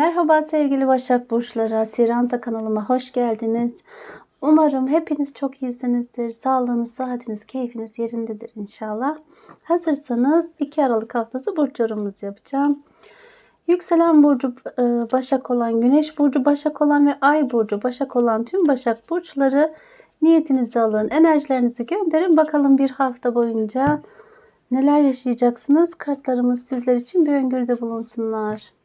Merhaba sevgili Başak Burçları, Siranta kanalıma hoş geldiniz. Umarım hepiniz çok iyisinizdir. Sağlığınız, sıhhatiniz, keyfiniz yerindedir inşallah. Hazırsanız 2 Aralık haftası burç yorumumuzu yapacağım. Yükselen burcu e, Başak olan, Güneş burcu Başak olan ve Ay burcu Başak olan tüm Başak burçları niyetinizi alın, enerjilerinizi gönderin. Bakalım bir hafta boyunca neler yaşayacaksınız? Kartlarımız sizler için bir öngörüde bulunsunlar.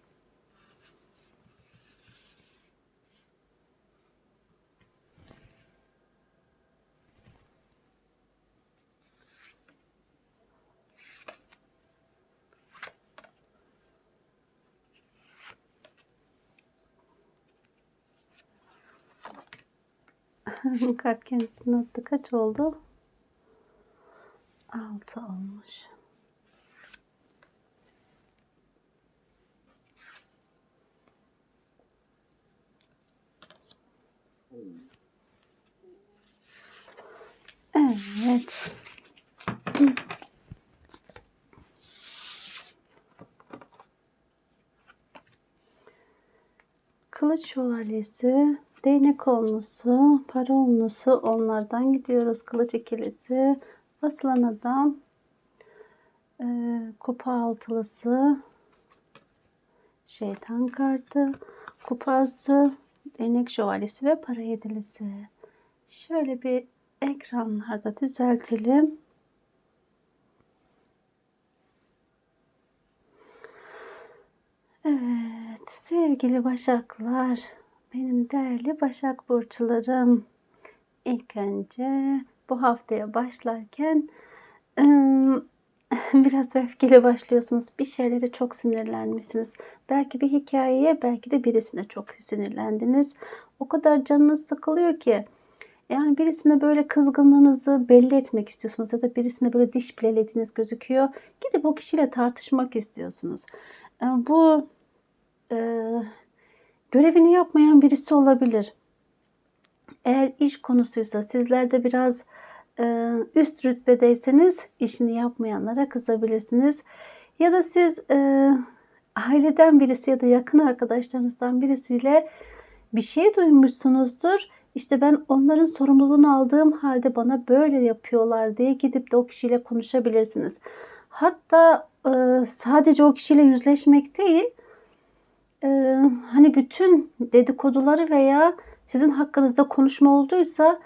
Kart kendisini attı. Kaç oldu? 6 olmuş. Evet. Kılıç şövalyesi, değnek onlusu, para onlusu onlardan gidiyoruz. Kılıç ikilisi, aslan adam, e, kupa altılısı, şeytan kartı, kupası, değnek şövalyesi ve para yedilisi. Şöyle bir ekranlarda düzeltelim. Evet sevgili Başaklar, benim değerli Başak burçlarım. İlk önce bu haftaya başlarken biraz öfkeli başlıyorsunuz. Bir şeylere çok sinirlenmişsiniz. Belki bir hikayeye, belki de birisine çok sinirlendiniz. O kadar canınız sıkılıyor ki. Yani birisine böyle kızgınlığınızı belli etmek istiyorsunuz ya da birisine böyle diş bileletiniz gözüküyor. Gidip o kişiyle tartışmak istiyorsunuz. Bu görevini yapmayan birisi olabilir. Eğer iş konusuysa sizler de biraz e, üst rütbedeyseniz işini yapmayanlara kızabilirsiniz. Ya da siz e, aileden birisi ya da yakın arkadaşlarınızdan birisiyle bir şey duymuşsunuzdur. İşte ben onların sorumluluğunu aldığım halde bana böyle yapıyorlar diye gidip de o kişiyle konuşabilirsiniz. Hatta e, sadece o kişiyle yüzleşmek değil, e, hani bütün dedikoduları veya sizin hakkınızda konuşma olduysa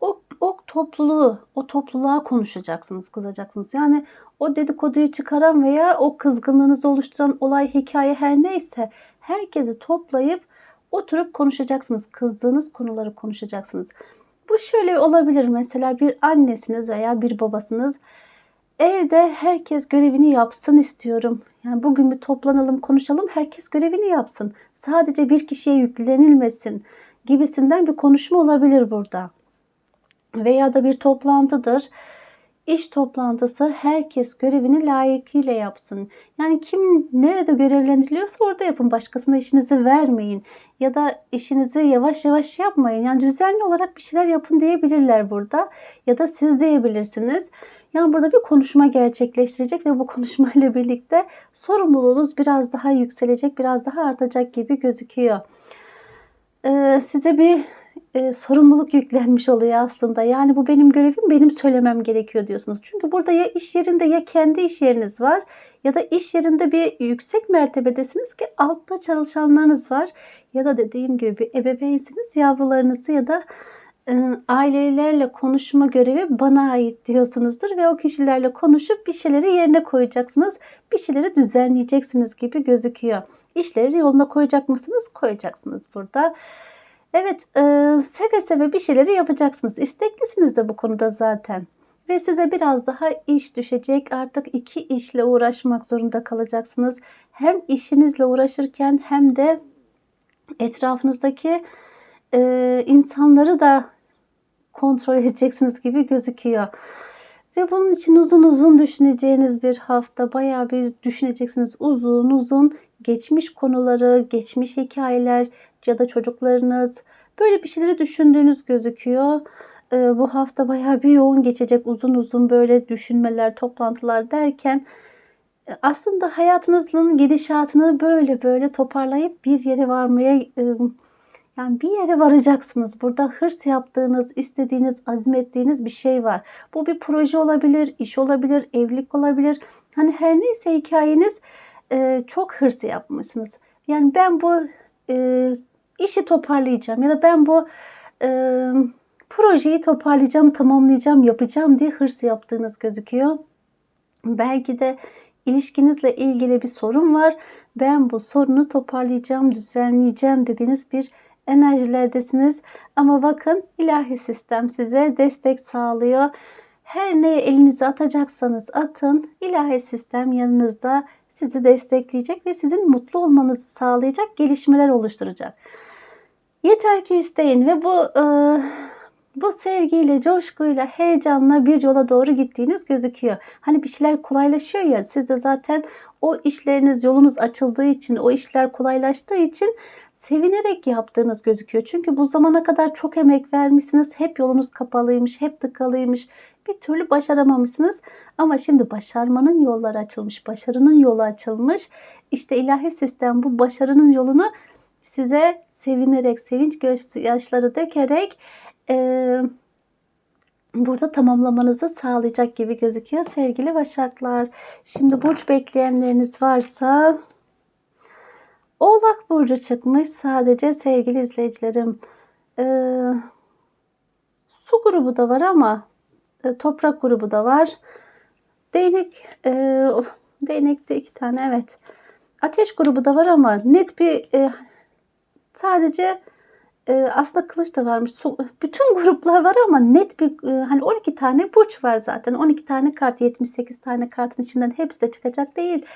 o, o topluluğu, o topluluğa konuşacaksınız, kızacaksınız. Yani o dedikoduyu çıkaran veya o kızgınlığınızı oluşturan olay, hikaye her neyse herkesi toplayıp oturup konuşacaksınız. Kızdığınız konuları konuşacaksınız. Bu şöyle olabilir mesela bir annesiniz veya bir babasınız. Evde herkes görevini yapsın istiyorum. Yani bugün bir toplanalım, konuşalım. Herkes görevini yapsın. Sadece bir kişiye yüklenilmesin gibisinden bir konuşma olabilir burada. Veya da bir toplantıdır. İş toplantısı herkes görevini layıkıyla yapsın. Yani kim nerede görevlendiriliyorsa orada yapın. Başkasına işinizi vermeyin. Ya da işinizi yavaş yavaş yapmayın. Yani düzenli olarak bir şeyler yapın diyebilirler burada. Ya da siz diyebilirsiniz. Yani burada bir konuşma gerçekleştirecek ve bu konuşmayla birlikte sorumluluğunuz biraz daha yükselecek, biraz daha artacak gibi gözüküyor. Ee, size bir e, sorumluluk yüklenmiş oluyor aslında. Yani bu benim görevim, benim söylemem gerekiyor diyorsunuz. Çünkü burada ya iş yerinde ya kendi iş yeriniz var ya da iş yerinde bir yüksek mertebedesiniz ki altta çalışanlarınız var. Ya da dediğim gibi bir ebeveynsiniz, yavrularınızı ya da e, ailelerle konuşma görevi bana ait diyorsunuzdur ve o kişilerle konuşup bir şeyleri yerine koyacaksınız. Bir şeyleri düzenleyeceksiniz gibi gözüküyor. İşleri yoluna koyacak mısınız? Koyacaksınız burada. Evet, e, seve seve bir şeyleri yapacaksınız. İsteklisiniz de bu konuda zaten. Ve size biraz daha iş düşecek. Artık iki işle uğraşmak zorunda kalacaksınız. Hem işinizle uğraşırken hem de etrafınızdaki e, insanları da kontrol edeceksiniz gibi gözüküyor. Ve bunun için uzun uzun düşüneceğiniz bir hafta. Bayağı bir düşüneceksiniz uzun uzun geçmiş konuları, geçmiş hikayeler ya da çocuklarınız böyle bir şeyleri düşündüğünüz gözüküyor. Ee, bu hafta bayağı bir yoğun geçecek uzun uzun böyle düşünmeler, toplantılar derken E, aslında hayatınızın gidişatını böyle böyle toparlayıp bir yere varmaya ımm, yani bir yere varacaksınız. Burada hırs yaptığınız, istediğiniz, azmettiğiniz bir şey var. Bu bir proje olabilir, iş olabilir, evlilik olabilir. Hani her neyse hikâyeniz, eee, çok hırs yapmışsınız. Yani ben bu, eee, işi toparlayacağım ya da ben bu, emm, projeyi toparlayacağım, tamamlayacağım, yapacağım diye hırs yaptığınız gözüküyor. Belki de ilişkinizle ilgili bir sorun var. Ben bu sorunu toparlayacağım, düzenleyeceğim dediğiniz bir enerjilerdesiniz. Ama bakın ilahi sistem size destek sağlıyor. Her neye elinizi atacaksanız atın. ilahi sistem yanınızda sizi destekleyecek ve sizin mutlu olmanızı sağlayacak gelişmeler oluşturacak. Yeter ki isteyin ve bu ııı, bu sevgiyle, coşkuyla, heyecanla bir yola doğru gittiğiniz gözüküyor. Hani bir şeyler kolaylaşıyor ya, siz de zaten o işleriniz, yolunuz açıldığı için, o işler kolaylaştığı için sevinerek yaptığınız gözüküyor. Çünkü bu zamana kadar çok emek vermişsiniz. Hep yolunuz kapalıymış, hep tıkalıymış. Bir türlü başaramamışsınız. Ama şimdi başarmanın yolları açılmış, başarının yolu açılmış. İşte ilahi sistem bu başarının yolunu size sevinerek, sevinç gözyaşları dökerek eee, burada tamamlamanızı sağlayacak gibi gözüküyor sevgili Başaklar. Şimdi burç bekleyenleriniz varsa Oğlak burcu çıkmış sadece sevgili izleyicilerim. Eee, su grubu da var ama e, toprak grubu da var. Değnek, eee, değnekte iki tane evet. Ateş grubu da var ama net bir e, sadece e, aslında kılıç da varmış. Bütün gruplar var ama net bir e, hani 12 tane burç var zaten. 12 tane kart 78 tane kartın içinden hepsi de çıkacak değil.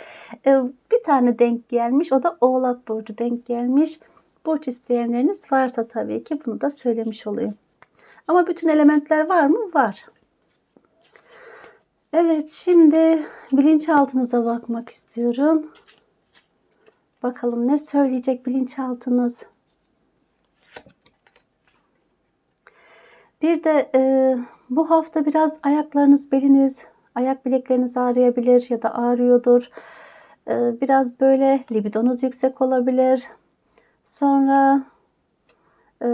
E, bir tane denk gelmiş. O da Oğlak burcu denk gelmiş. Burç isteyenleriniz varsa tabii ki bunu da söylemiş olayım. Ama bütün elementler var mı? Var. Evet şimdi bilinçaltınıza bakmak istiyorum. Bakalım ne söyleyecek bilinçaltınız. Bir de e, bu hafta biraz ayaklarınız, beliniz, ayak bilekleriniz ağrıyabilir ya da ağrıyordur. E, biraz böyle libidonuz yüksek olabilir. Sonra e,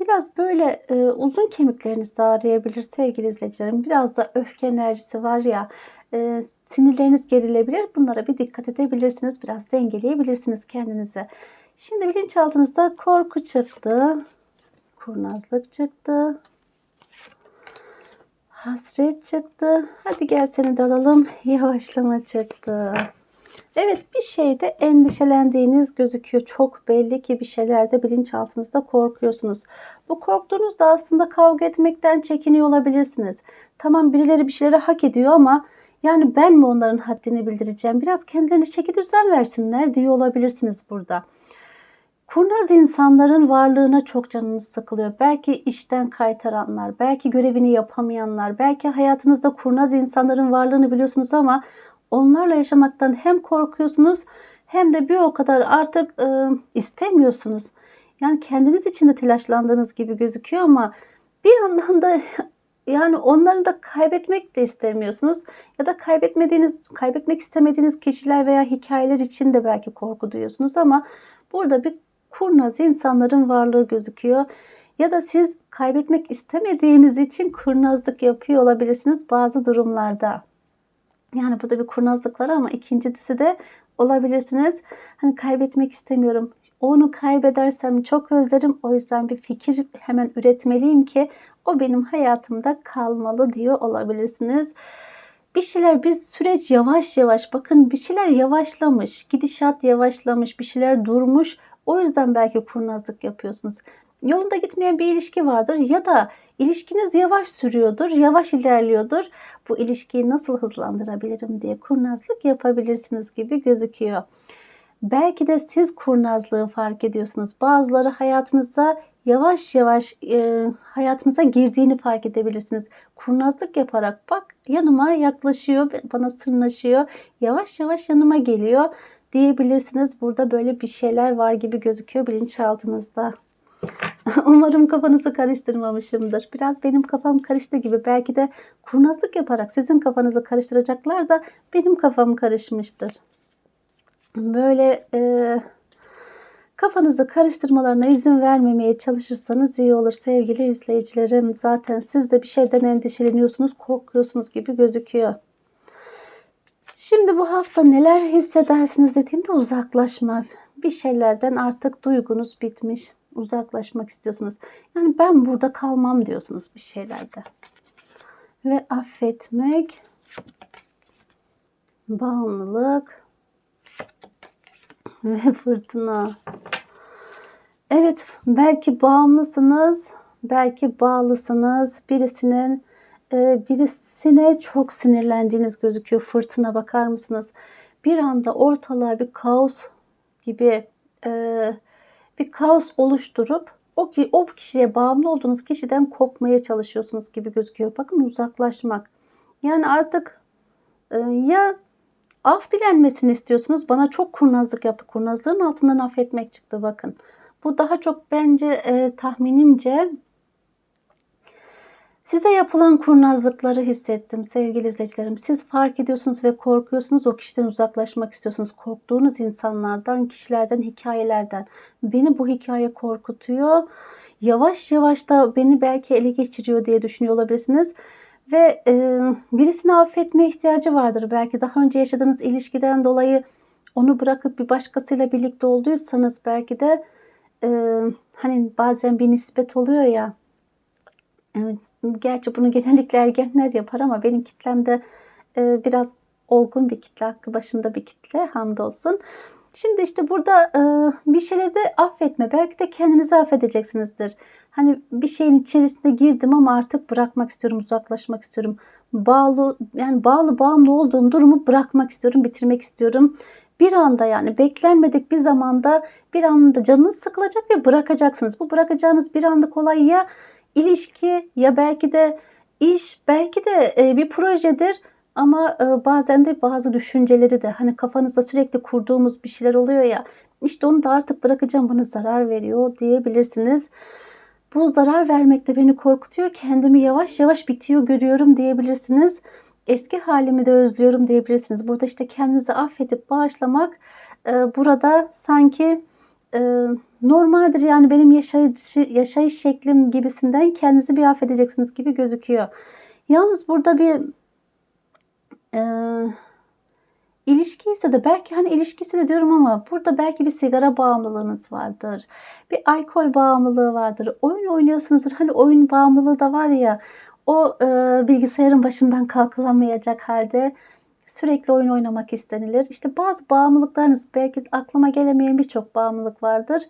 biraz böyle e, uzun kemikleriniz de ağrıyabilir sevgili izleyicilerim. Biraz da öfke enerjisi var ya e, sinirleriniz gerilebilir. Bunlara bir dikkat edebilirsiniz. Biraz dengeleyebilirsiniz kendinizi. Şimdi bilinçaltınızda korku çıktı. Kurnazlık çıktı. Hasret çıktı. Hadi gel seni de alalım. Yavaşlama çıktı. Evet bir şeyde endişelendiğiniz gözüküyor. Çok belli ki bir şeylerde bilinçaltınızda korkuyorsunuz. Bu korktuğunuzda aslında kavga etmekten çekiniyor olabilirsiniz. Tamam birileri bir şeyleri hak ediyor ama yani ben mi onların haddini bildireceğim? Biraz kendilerine çeki düzen versinler diyor olabilirsiniz burada. Kurnaz insanların varlığına çok canınız sıkılıyor. Belki işten kaytaranlar, belki görevini yapamayanlar, belki hayatınızda kurnaz insanların varlığını biliyorsunuz ama onlarla yaşamaktan hem korkuyorsunuz hem de bir o kadar artık e, istemiyorsunuz. Yani kendiniz için de telaşlandığınız gibi gözüküyor ama bir yandan da yani onları da kaybetmek de istemiyorsunuz ya da kaybetmediğiniz, kaybetmek istemediğiniz kişiler veya hikayeler için de belki korku duyuyorsunuz ama burada bir kurnaz insanların varlığı gözüküyor. Ya da siz kaybetmek istemediğiniz için kurnazlık yapıyor olabilirsiniz bazı durumlarda. Yani burada bir kurnazlık var ama ikincisi de olabilirsiniz. Hani kaybetmek istemiyorum. Onu kaybedersem çok özlerim. O yüzden bir fikir hemen üretmeliyim ki o benim hayatımda kalmalı diyor olabilirsiniz. Bir şeyler bir süreç yavaş yavaş bakın bir şeyler yavaşlamış, gidişat yavaşlamış, bir şeyler durmuş. O yüzden belki kurnazlık yapıyorsunuz. Yolunda gitmeyen bir ilişki vardır ya da ilişkiniz yavaş sürüyordur, yavaş ilerliyordur. Bu ilişkiyi nasıl hızlandırabilirim diye kurnazlık yapabilirsiniz gibi gözüküyor. Belki de siz kurnazlığı fark ediyorsunuz. Bazıları hayatınızda yavaş yavaş e, hayatınıza girdiğini fark edebilirsiniz. Kurnazlık yaparak bak yanıma yaklaşıyor, bana sırnaşıyor, yavaş yavaş yanıma geliyor diyebilirsiniz. Burada böyle bir şeyler var gibi gözüküyor bilinçaltınızda. Umarım kafanızı karıştırmamışımdır. Biraz benim kafam karıştı gibi. Belki de kurnazlık yaparak sizin kafanızı karıştıracaklar da benim kafam karışmıştır. Böyle e, kafanızı karıştırmalarına izin vermemeye çalışırsanız iyi olur sevgili izleyicilerim. Zaten siz de bir şeyden endişeleniyorsunuz, korkuyorsunuz gibi gözüküyor. Şimdi bu hafta neler hissedersiniz dediğimde uzaklaşma. Bir şeylerden artık duygunuz bitmiş. Uzaklaşmak istiyorsunuz. Yani ben burada kalmam diyorsunuz bir şeylerde. Ve affetmek, bağımlılık ve fırtına. Evet, belki bağımlısınız, belki bağlısınız. Birisinin birisine çok sinirlendiğiniz gözüküyor. Fırtına bakar mısınız? Bir anda ortalığa bir kaos gibi e, bir kaos oluşturup o ki o kişiye bağımlı olduğunuz kişiden kopmaya çalışıyorsunuz gibi gözüküyor. Bakın uzaklaşmak. Yani artık e, ya af dilenmesini istiyorsunuz. Bana çok kurnazlık yaptı. Kurnazlığın altından affetmek çıktı bakın. Bu daha çok bence e, tahminimce Size yapılan kurnazlıkları hissettim sevgili izleyicilerim. Siz fark ediyorsunuz ve korkuyorsunuz. O kişiden uzaklaşmak istiyorsunuz. Korktuğunuz insanlardan, kişilerden, hikayelerden. Beni bu hikaye korkutuyor. Yavaş yavaş da beni belki ele geçiriyor diye düşünüyor olabilirsiniz. Ve e, birisini affetme ihtiyacı vardır. Belki daha önce yaşadığınız ilişkiden dolayı onu bırakıp bir başkasıyla birlikte olduysanız belki de e, hani bazen bir nispet oluyor ya gerçi bunu genellikle ergenler yapar ama benim kitlemde e, biraz olgun bir kitle, aklı başında bir kitle hamdolsun. Şimdi işte burada e, bir şeyleri de affetme. Belki de kendinizi affedeceksinizdir. Hani bir şeyin içerisinde girdim ama artık bırakmak istiyorum, uzaklaşmak istiyorum. Bağlı yani bağlı bağımlı olduğum durumu bırakmak istiyorum, bitirmek istiyorum. Bir anda yani beklenmedik bir zamanda bir anda canınız sıkılacak ve bırakacaksınız. Bu bırakacağınız bir anlık olay ya ilişki ya belki de iş, belki de e, bir projedir ama e, bazen de bazı düşünceleri de hani kafanızda sürekli kurduğumuz bir şeyler oluyor ya işte onu da artık bırakacağım bana zarar veriyor diyebilirsiniz. Bu zarar vermek de beni korkutuyor. Kendimi yavaş yavaş bitiyor görüyorum diyebilirsiniz. Eski halimi de özlüyorum diyebilirsiniz. Burada işte kendinizi affedip bağışlamak e, burada sanki e, normaldir yani benim yaşayış, yaşayış şeklim gibisinden kendinizi bir affedeceksiniz gibi gözüküyor. Yalnız burada bir e, ilişki ise de belki hani ilişkisi de diyorum ama burada belki bir sigara bağımlılığınız vardır. Bir alkol bağımlılığı vardır. Oyun oynuyorsunuzdur. Hani oyun bağımlılığı da var ya o e, bilgisayarın başından kalkılamayacak halde Sürekli oyun oynamak istenilir. İşte bazı bağımlılıklarınız belki aklıma gelemeyen birçok bağımlılık vardır.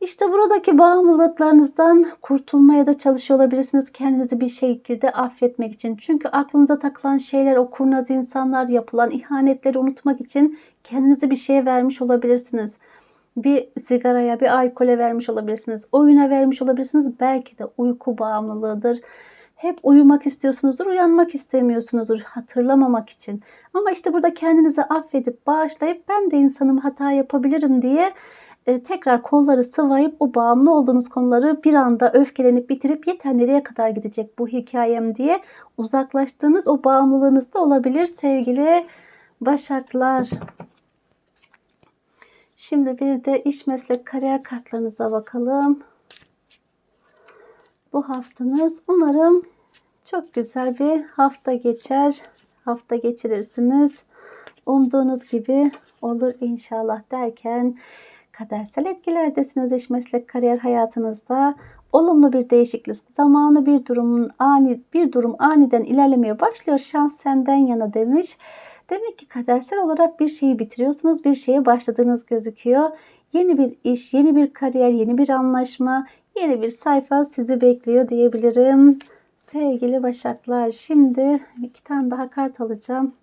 İşte buradaki bağımlılıklarınızdan kurtulmaya da çalışıyor olabilirsiniz kendinizi bir şekilde affetmek için. Çünkü aklınıza takılan şeyler, o kurnaz insanlar, yapılan ihanetleri unutmak için kendinizi bir şeye vermiş olabilirsiniz. Bir sigaraya, bir alkole vermiş olabilirsiniz. Oyuna vermiş olabilirsiniz. Belki de uyku bağımlılığıdır hep uyumak istiyorsunuzdur, uyanmak istemiyorsunuzdur hatırlamamak için. Ama işte burada kendinizi affedip bağışlayıp ben de insanım hata yapabilirim diye e, tekrar kolları sıvayıp o bağımlı olduğunuz konuları bir anda öfkelenip bitirip yeter nereye kadar gidecek bu hikayem diye uzaklaştığınız o bağımlılığınız da olabilir sevgili başaklar. Şimdi bir de iş meslek kariyer kartlarınıza bakalım bu haftanız. Umarım çok güzel bir hafta geçer. Hafta geçirirsiniz. Umduğunuz gibi olur inşallah derken kadersel etkilerdesiniz iş meslek kariyer hayatınızda. Olumlu bir değişiklik zamanı bir durumun ani bir durum aniden ilerlemeye başlıyor. Şans senden yana demiş. Demek ki kadersel olarak bir şeyi bitiriyorsunuz, bir şeye başladığınız gözüküyor. Yeni bir iş, yeni bir kariyer, yeni bir anlaşma, yeni bir sayfa sizi bekliyor diyebilirim. Sevgili Başaklar şimdi iki tane daha kart alacağım.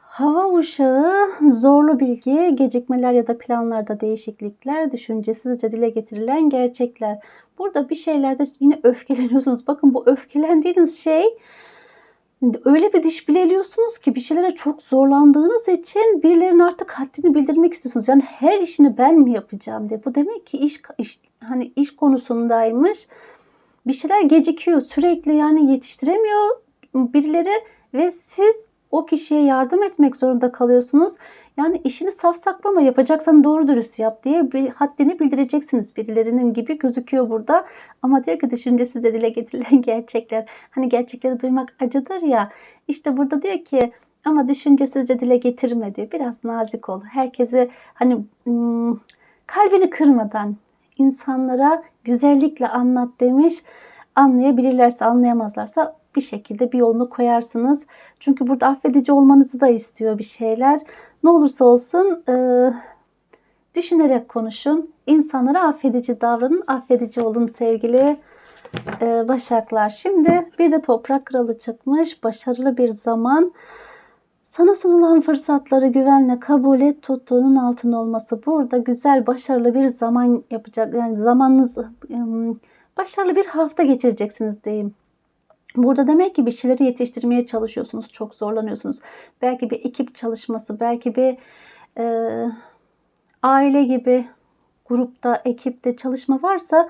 Hava uşağı zorlu bilgi, gecikmeler ya da planlarda değişiklikler, düşüncesizce dile getirilen gerçekler. Burada bir şeylerde yine öfkeleniyorsunuz. Bakın bu öfkelendiğiniz şey öyle bir diş bileliyorsunuz ki bir şeylere çok zorlandığınız için birilerinin artık haddini bildirmek istiyorsunuz. Yani her işini ben mi yapacağım diye. Bu demek ki iş, iş hani iş konusundaymış. Bir şeyler gecikiyor. Sürekli yani yetiştiremiyor birileri ve siz o kişiye yardım etmek zorunda kalıyorsunuz. Yani işini saf saklama yapacaksan doğru dürüst yap diye bir haddini bildireceksiniz birilerinin gibi gözüküyor burada. Ama diyor ki düşüncesizce dile getirilen gerçekler. Hani gerçekleri duymak acıdır ya. İşte burada diyor ki ama düşüncesizce dile getirme diyor. Biraz nazik ol. Herkesi hani hmm, kalbini kırmadan insanlara güzellikle anlat demiş. Anlayabilirlerse anlayamazlarsa bir şekilde bir yolunu koyarsınız. Çünkü burada affedici olmanızı da istiyor bir şeyler. Ne olursa olsun e, düşünerek konuşun. İnsanlara affedici davranın, affedici olun sevgili e, Başaklar. Şimdi bir de Toprak Kralı çıkmış. Başarılı bir zaman. Sana sunulan fırsatları güvenle kabul et, tuttuğunun altın olması. Burada güzel, başarılı bir zaman yapacak. Yani zamanınız başarılı bir hafta geçireceksiniz diyeyim. Burada demek ki bir şeyleri yetiştirmeye çalışıyorsunuz. Çok zorlanıyorsunuz. Belki bir ekip çalışması, belki bir e, aile gibi grupta, ekipte çalışma varsa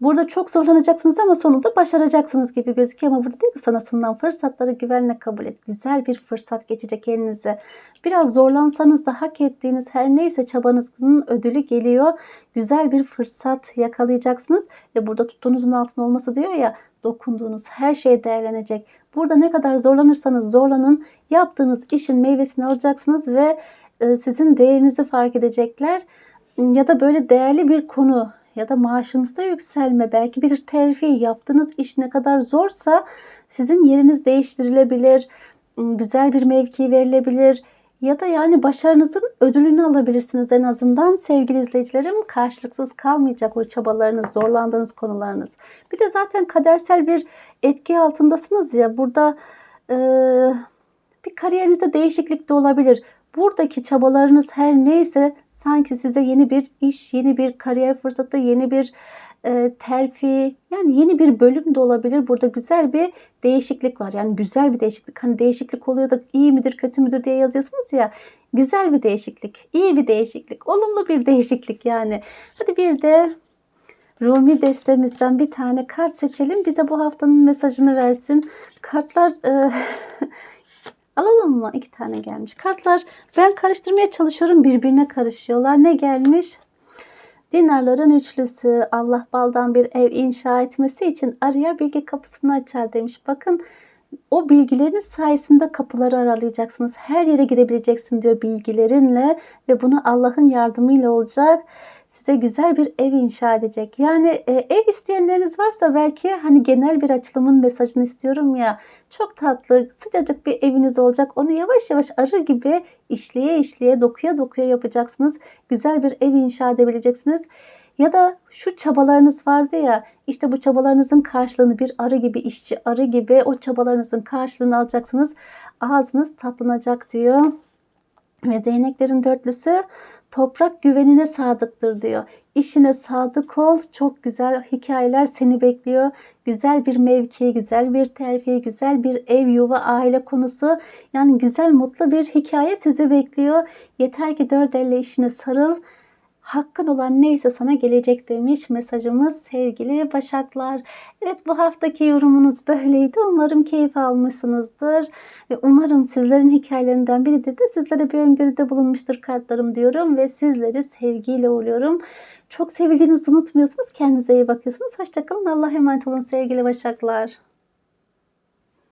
burada çok zorlanacaksınız ama sonunda başaracaksınız gibi gözüküyor. Ama burada değil ki sana sunulan fırsatları güvenle kabul et. Güzel bir fırsat geçecek elinize. Biraz zorlansanız da hak ettiğiniz her neyse çabanızın ödülü geliyor. Güzel bir fırsat yakalayacaksınız. Ve burada tuttuğunuzun altın olması diyor ya dokunduğunuz her şey değerlenecek. Burada ne kadar zorlanırsanız zorlanın yaptığınız işin meyvesini alacaksınız ve e, sizin değerinizi fark edecekler. Ya da böyle değerli bir konu ya da maaşınızda yükselme, belki bir terfi, yaptığınız iş ne kadar zorsa sizin yeriniz değiştirilebilir, güzel bir mevki verilebilir ya da yani başarınızın ödülünü alabilirsiniz en azından sevgili izleyicilerim. Karşılıksız kalmayacak o çabalarınız, zorlandığınız konularınız. Bir de zaten kadersel bir etki altındasınız ya burada e, bir kariyerinizde değişiklik de olabilir. Buradaki çabalarınız her neyse sanki size yeni bir iş, yeni bir kariyer fırsatı, yeni bir e, terfi yani yeni bir bölüm de olabilir. Burada güzel bir değişiklik var. Yani güzel bir değişiklik. Hani değişiklik oluyor da iyi midir kötü müdür diye yazıyorsunuz ya. Güzel bir değişiklik, iyi bir değişiklik, olumlu bir değişiklik yani. Hadi bir de Rumi destemizden bir tane kart seçelim. Bize bu haftanın mesajını versin. Kartlar e, alalım mı? İki tane gelmiş. Kartlar ben karıştırmaya çalışıyorum. Birbirine karışıyorlar. Ne gelmiş? Dinarların üçlüsü Allah baldan bir ev inşa etmesi için araya bilgi kapısını açar demiş. Bakın o bilgileriniz sayesinde kapıları aralayacaksınız. Her yere girebileceksin diyor bilgilerinle ve bunu Allah'ın yardımıyla olacak. Size güzel bir ev inşa edecek. Yani e, ev isteyenleriniz varsa belki hani genel bir açılımın mesajını istiyorum ya. Çok tatlı, sıcacık bir eviniz olacak. Onu yavaş yavaş arı gibi işleye işleye, dokuya dokuya yapacaksınız. Güzel bir ev inşa edebileceksiniz. Ya da şu çabalarınız vardı ya işte bu çabalarınızın karşılığını bir arı gibi işçi arı gibi o çabalarınızın karşılığını alacaksınız. Ağzınız tatlanacak diyor. Ve değneklerin dörtlüsü toprak güvenine sadıktır diyor. İşine sadık ol. Çok güzel hikayeler seni bekliyor. Güzel bir mevki, güzel bir terfi, güzel bir ev, yuva, aile konusu. Yani güzel, mutlu bir hikaye sizi bekliyor. Yeter ki dört elle işine sarıl hakkın olan neyse sana gelecek demiş mesajımız sevgili Başaklar. Evet bu haftaki yorumunuz böyleydi. Umarım keyif almışsınızdır ve umarım sizlerin hikayelerinden biridir de sizlere bir öngörüde bulunmuştur kartlarım diyorum ve sizleri sevgiyle uğurluyorum. Çok sevildiğinizi unutmuyorsunuz. Kendinize iyi bakıyorsunuz. Hoşçakalın. Allah'a emanet olun sevgili Başaklar.